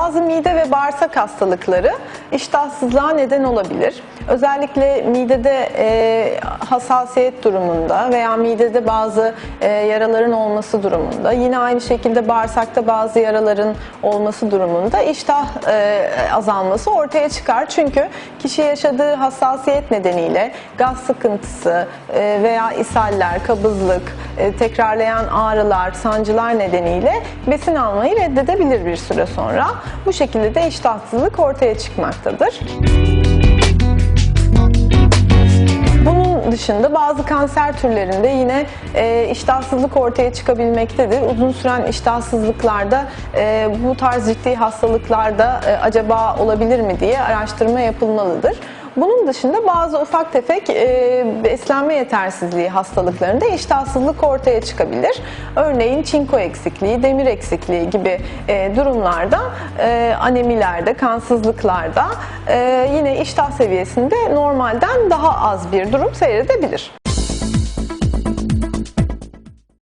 bazı mide ve bağırsak hastalıkları iştahsızlığa neden olabilir. Özellikle midede e, hassasiyet durumunda veya midede bazı e, yaraların olması durumunda, yine aynı şekilde bağırsakta bazı yaraların olması durumunda iştah e, azalması ortaya çıkar. Çünkü kişi yaşadığı hassasiyet nedeniyle gaz sıkıntısı e, veya ishaller, kabızlık, tekrarlayan ağrılar, sancılar nedeniyle besin almayı reddedebilir bir süre sonra. Bu şekilde de iştahsızlık ortaya çıkmaktadır. Bunun dışında bazı kanser türlerinde yine e, iştahsızlık ortaya çıkabilmektedir. Uzun süren iştahsızlıklarda e, bu tarz ciddi hastalıklarda e, acaba olabilir mi diye araştırma yapılmalıdır. Bunun dışında bazı ufak tefek e, beslenme yetersizliği hastalıklarında iştahsızlık ortaya çıkabilir. Örneğin çinko eksikliği, demir eksikliği gibi e, durumlarda, e, anemilerde, kansızlıklarda e, yine iştah seviyesinde normalden daha az bir durum seyredebilir.